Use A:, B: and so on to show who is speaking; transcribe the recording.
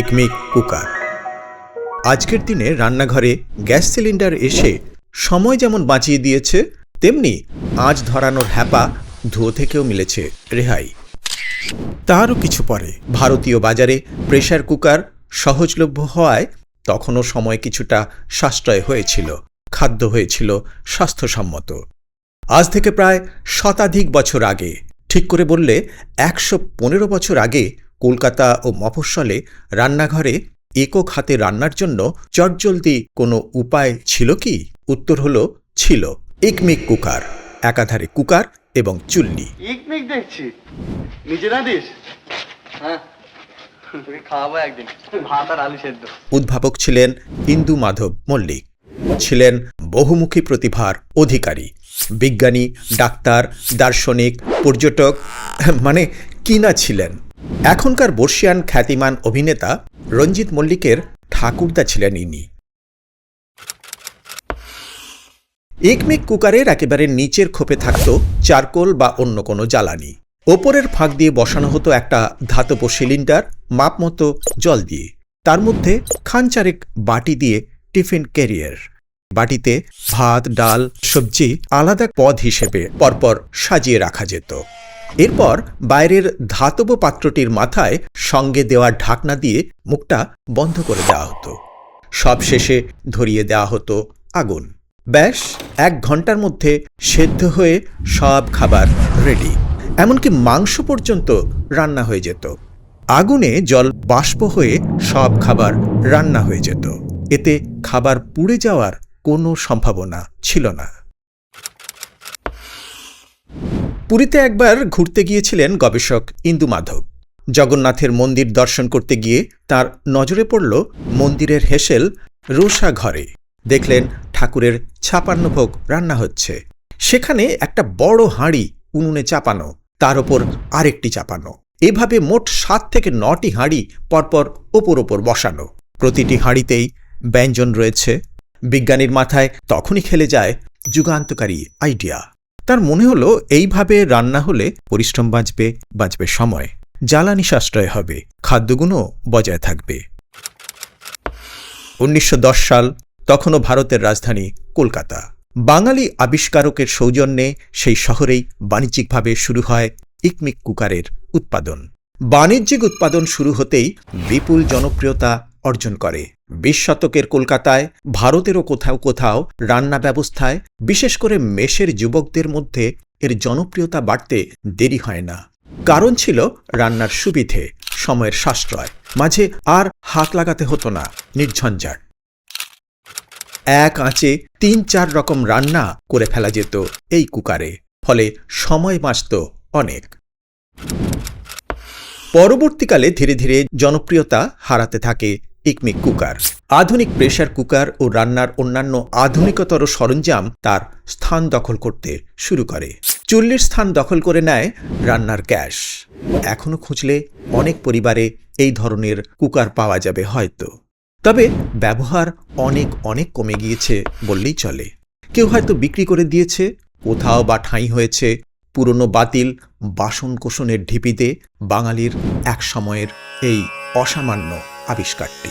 A: Ecmic cooker. আজকের দিনে রান্নাঘরে গ্যাস সিলিন্ডার এসে সময় যেমন বাঁচিয়ে দিয়েছে, তেমনি আজ ধরানোর হ্যাপা ধুয়ো থেকেও মিলেছে রেহাই। তারও কিছু পরে, ভারতীয় বাজারে প্রেশার কুকার সহজলভ্য হওয়ায় তখনও সময় কিছুটা সাশ্রয় হয়েছিল, খাদ্য হয়েছিল স্বাস্থ্যসম্মত। আজ থেকে প্রায় শতাধিক বছর আগে, ঠিক করে বললে একশো পনেরো বছর আগে কলকাতা ও মফস্বলে রান্নাঘরে একক হাতে রান্নার জন্য চটজলদি কোনো উপায় ছিল কি? উত্তর হল ছিল। ইকমিক কুকার একাধারে কুকার এবং চুল্লি।
B: ইকমিক দেখছি। দিস? হ্যাঁ। খাওয়াবো একদিন। ভাত আর আলু সেদ্ধ।
A: উদ্ভাবক ছিলেন ইন্দু মাধব মল্লিক। ছিলেন বহুমুখী প্রতিভার অধিকারী। বিজ্ঞানী ডাক্তার দার্শনিক পর্যটক মানে কিনা ছিলেন? এখনকার বর্ষিয়ান খ্যাতিমান অভিনেতা রঞ্জিত মল্লিকের ঠাকুরদা ছিলেন ইনি। একমিক কুকারের একেবারে নিচের খোপে থাকত চারকোল বা অন্য কোনো জ্বালানি। ওপরের ফাঁক দিয়ে বসানো হতো একটা ধাতব সিলিন্ডার মাপমতো জল দিয়ে। তার মধ্যে খানচারেক বাটি দিয়ে টিফিন ক্যারিয়ার। বাটিতে ভাত, ডাল, সবজি আলাদা পদ হিসেবে পরপর সাজিয়ে রাখা যেত। এরপর বাইরের ধাতব পাত্রটির মাথায় সঙ্গে দেওয়া ঢাকনা দিয়ে মুখটা বন্ধ করে দেওয়া হতো। সব শেষে ধরিয়ে দেওয়া হতো আগুন। ব্যাস, এক ঘণ্টার মধ্যে সেদ্ধ হয়ে সব খাবার রেডি এমনকি মাংস পর্যন্ত রান্না হয়ে যেত। আগুনে জল বাষ্প হয়ে সব খাবার রান্না হয়ে যেত। এতে খাবার পুড়ে যাওয়ার কোনো সম্ভাবনা ছিল না। পুরীতে একবার ঘুরতে গিয়েছিলেন গবেষক ইন্দু মাধব। জগন্নাথের মন্দির দর্শন করতে গিয়ে তার নজরে পড়ল মন্দিরের হেসেল রোষা ঘরে। দেখলেন ঠাকুরের ছাপান্ন ভোগ রান্না হচ্ছে। সেখানে একটা বড় হাঁড়ি উনুনে চাপানো, তার ওপর আরেকটি চাপানো। এভাবে মোট সাত থেকে নটি হাঁড়ি পরপর ওপর ওপর বসানো। প্রতিটি হাঁড়িতেই ব্যঞ্জন রয়েছে। বিজ্ঞানীর মাথায় তখনই খেলে যায় যুগান্তকারী আইডিয়া। তার মনে হলো এইভাবে রান্না হলে পরিশ্রম বাঁচবে বাঁচবে সময়। জ্বালানি সাশ্রয় হবে, খাদ্যগুণও বজায় থাকবে। উনিশশো দশ সাল, তখনও ভারতের রাজধানী কলকাতা। বাঙালি আবিষ্কারকের সৌজন্যে সেই শহরেই বাণিজ্যিকভাবে শুরু হয় ইকমিক কুকারের উৎপাদন। বাণিজ্যিক উৎপাদন শুরু হতেই বিপুল জনপ্রিয়তা অর্জন করে। বিশ শতকের কলকাতায়, ভারতেরও কোথাও কোথাও রান্না ব্যবস্থায়, বিশেষ করে মেষের যুবকদের মধ্যে এর জনপ্রিয়তা বাড়তে দেরি হয় না। কারণ ছিল রান্নার সুবিধে, সময়ের সাশ্রয়, মাঝে আর হাত লাগাতে হতো না, নির্ঝঞ্ঝাট। এক আঁচে তিন চার রকম রান্না করে ফেলা যেত এই কুকারে, ফলে সময় বাঁচত অনেক। পরবর্তীকালে ধীরে ধীরে জনপ্রিয়তা হারাতে থাকে ইকমিক কুকার। আধুনিক প্রেশার কুকার ও রান্নার অন্যান্য আধুনিকতর সরঞ্জাম তার স্থান দখল করতে শুরু করে। চুল্লির স্থান দখল করে নেয় রান্নার গ্যাস। এখনও খুঁজলে অনেক পরিবারে এই ধরনের কুকার পাওয়া যাবে হয়তো। তবে ব্যবহার অনেক অনেক কমে গিয়েছে বললেই চলে। কেউ হয়তো বিক্রি করে দিয়েছে, কোথাও বা ঠাঁই হয়েছে, পুরনো বাতিল বাসন কোষণের ঢিপিতে বাঙালির এক সময়ের এই অসামান্য আবিষ্কারটি।